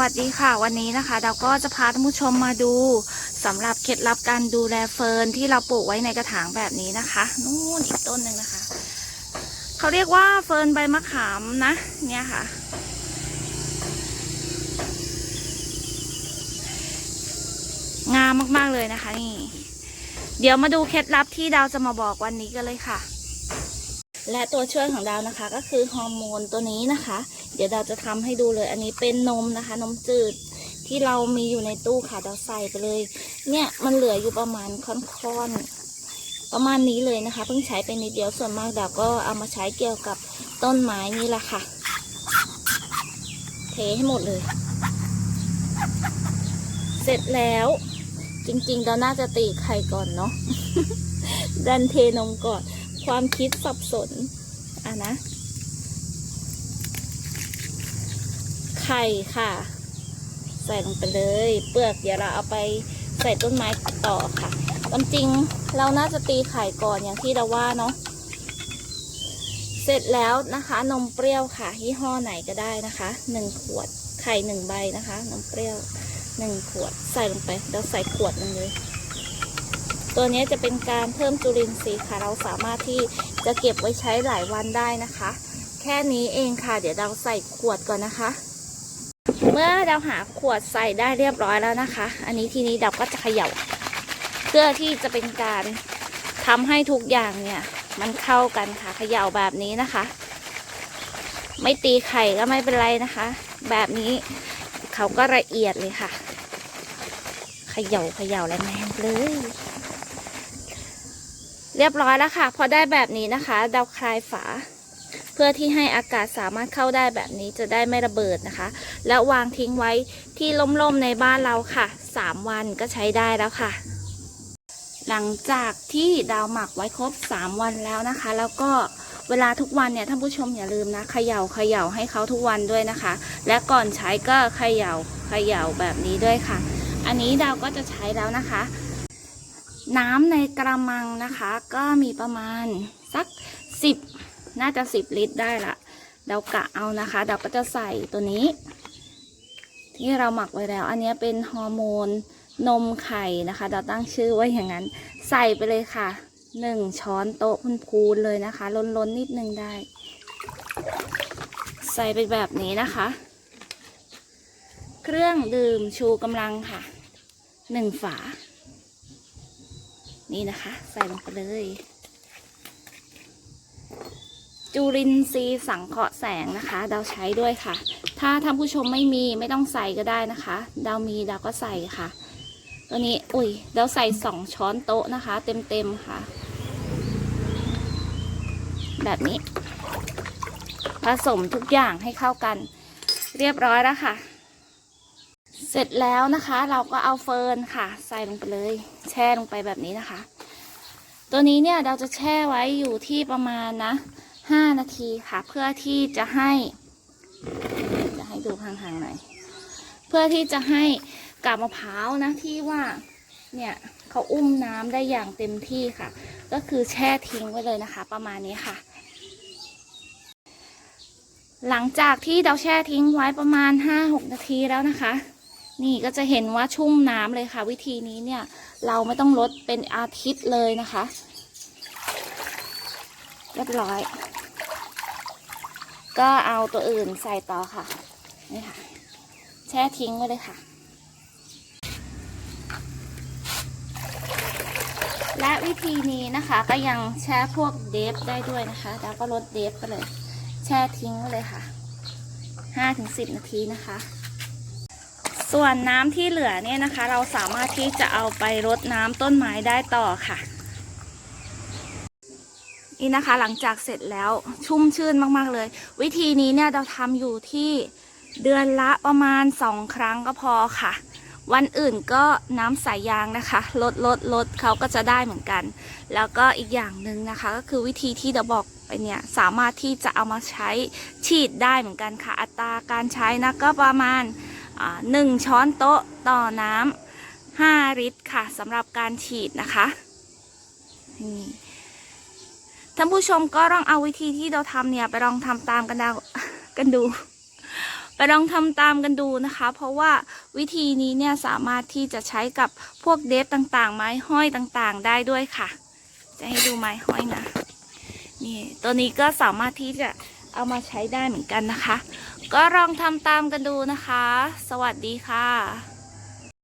วัสดีค่ะวันนี้นะคะ เราก็จะพาท่านผู้ชมมาดูสำหรับเคล็ดลับการดูแลเฟิร์นที่เราปลูกไว้ในกระถางแบบนี้นะคะนู่นอีกต้นหนึ่งนะคะ เขาเรียกว่าเฟิร์นใบมะขามนะ เนี่ยค่ะ งามมากๆเลยนะคะนี่ เดี๋ยวมาดูเคล็ดลับที่ดาวจะมาบอกวันนี้กันเลยค่ะ และตัวช่วยของดาวนะคะ ก็คือฮอร์โมนตัวนี้นะคะ เดี๋ยวดาวจะทำให้ดูเลย อันนี้เป็นนมนะคะ นมจืดที่เรามีอยู่ในตู้ค่ะดาวใส่ไปเลย เนี่ยมันเหลืออยู่ประมาณค่อนๆประมาณนี้เลยนะคะเพิ่งใช้ไปนิดเดียวส่วนมากดาวก็เอามาใช้เกี่ยวกับต้นไม้นี่แหละค่ะ เทให้หมดเลย เสร็จแล้วจริงๆเราน่าจะตีไข่ก่อนเนาะดันเทนมก่อน ความคิดสับสน อะนะ ไข่ค่ะ ใส่ลงไปเลย เปลือกเดี๋ยวเราเอาไปใส่ต้นไม้ต่อค่ะความจริงเราน่าจะตีไข่ก่อนอย่างที่เราว่าเนาะ เสร็จแล้วนะคะ นมเปรี้ยวค่ะยี่ห้อไหนก็ได้นะคะหนึ่งขวดไข่หนึ่งใบนะคะ นมเปรี้ยวหนึ่งขวดใส่ลงไป เราใส่ขวดนึงเลย ตัวนี้จะเป็นการเพิ่มจุลินทรีย์ค่ะ เราสามารถที่จะเก็บไว้ใช้หลายวันได้นะคะ แค่นี้เองค่ะ เดี๋ยวเราใส่ขวดก่อนนะคะ เมื่อเราหาขวดใส่ได้เรียบร้อยแล้วนะคะ อันนี้ทีนี้เราก็จะเขย่า เพื่อที่จะเป็นการทำให้ทุกอย่างเนี่ย มันเข้ากันค่ะเขย่าแบบนี้นะคะ ไม่ตีไข่ก็ไม่เป็นไรนะคะ แบบนี้เขาก็ละเอียดเลยค่ะเขย่าเขย่าแรงๆเลย เรียบร้อยแล้วค่ะ พอได้แบบนี้นะคะเดาคลายฝา เพื่อที่ให้อากาศสามารถเข้าได้แบบนี้จะได้ไม่ระเบิดนะคะ แล้ววางทิ้งไว้ที่ล่มๆในบ้านเราค่ะ 3 วันก็ใช้ได้แล้วค่ะ หลังจากที่ดาวหมักไว้ครบ 3 วันแล้วนะคะ แล้วก็เวลาทุกวันเนี่ยท่านผู้ชมอย่าลืมนะเขย่าเขย่าให้เขาทุกวันด้วยนะคะ และก่อนใช้ก็เขย่าเขย่าแบบนี้ด้วยค่ะ อันนี้ดาวก็จะใช้แล้วนะคะ น้ำในกระมังนะคะ ก็มีประมาณสัก10น่าจะ10ลิตรได้ละเดากะเอานะคะ เดาก็จะใส่ตัวนี้ ที่เราหมักไว้แล้ว อันนี้เป็นฮอร์โมนนมไข่นะคะเดาตั้งชื่อไว้อย่างนั้น ใส่ไปเลยค่ะหนึ่งช้อนโต๊ะพูนๆเลยนะคะ ล้นๆนิดนึงได้ ใส่ไปแบบนี้นะคะ เครื่องดื่มชูกำลังค่ะหนึ่งฝา นี่นะคะ ใส่ลงไปเลยจูรินทรีย์สังเคราะห์แสงนะคะ ดาวใช้ด้วยค่ะ ถ้าท่านผู้ชมไม่มีไม่ต้องใส่ก็ได้นะคะ ดาวมีดาวก็ใส่ค่ะ ตัวนี้อุ้ยดาวใส่สองช้อนโต๊ะนะคะ เต็มๆค่ะ แบบนี้ ผสมทุกอย่างให้เข้ากัน เรียบร้อยแล้วค่ะ เสร็จแล้วนะคะ เราก็เอาเฟิร์นค่ะ ใส่ลงไปเลย แช่ลงไปแบบนี้นะคะ ตัวนี้เนี่ยเราจะแช่ไว้อยู่ที่ประมาณนะห้านาทีค่ะ เพื่อที่จะให้ จะให้ดูห่างๆหน่อยเพื่อที่จะให้กาบมะพร้าวนะที่ว่าเนี่ยเขาอุ้มน้ำได้อย่างเต็มที่ค่ะ ก็คือแช่ทิ้งไว้เลยนะคะ ประมาณนี้ค่ะ หลังจากที่เราแช่ทิ้งไว้ประมาณห้าหกนาทีแล้วนะคะ นี่ก็จะเห็นว่าชุ่มน้ำเลยค่ะ วิธีนี้เนี่ยเราไม่ต้องลดเป็นอาทิตย์เลยนะคะ เรียบร้อย ก็เอาตัวอื่นใส่ต่อค่ะ นี่ค่ะ แช่ทิ้งไว้เลยค่ะ และวิธีนี้นะคะก็ยังแช่พวกเดฟได้ด้วยนะคะ แล้วก็ลดเดฟไปเลย แช่ทิ้งไว้เลยค่ะ5-10 นาทีนะคะ ส่วนน้ำที่เหลือเนี่ยนะคะ เราสามารถที่จะเอาไปรดน้ำต้นไม้ได้ต่อค่ะ นี่นะคะหลังจากเสร็จแล้วชุ่มชื่นมากๆเลย วิธีนี้เนี่ยเราทำอยู่ที่เดือนละประมาณสองครั้งก็พอค่ะ วันอื่นก็น้ำสายยางนะคะ ลดลดลดเขาก็จะได้เหมือนกัน แล้วก็อีกอย่างหนึ่งนะคะ ก็คือวิธีที่เราบอกไปเนี่ยสามารถที่จะเอามาใช้ฉีดได้เหมือนกันค่ะ อัตราการใช้นะก็ประมาณ หนึ่งช้อนโต๊ะต่อน้ำห้าลิตรค่ะสำหรับการฉีดนะคะนี่ท่านผู้ชมก็ลองเอาวิธีที่เราทำเนี่ยไปลองทำตามกันดากันดู ไปลองทำตามกันดูนะคะ เพราะว่าวิธีนี้เนี่ยสามารถที่จะใช้กับพวกเดฟต่างๆ ไม้ห้อยต่างๆ ได้ด้วยค่ะ จะให้ดูไม้ห้อยนะนี่ตัวนี้ก็สามารถที่จะเอามาใช้ได้เหมือนกันนะคะ ก็ลองทำตามกันดูนะคะ สวัสดีค่ะ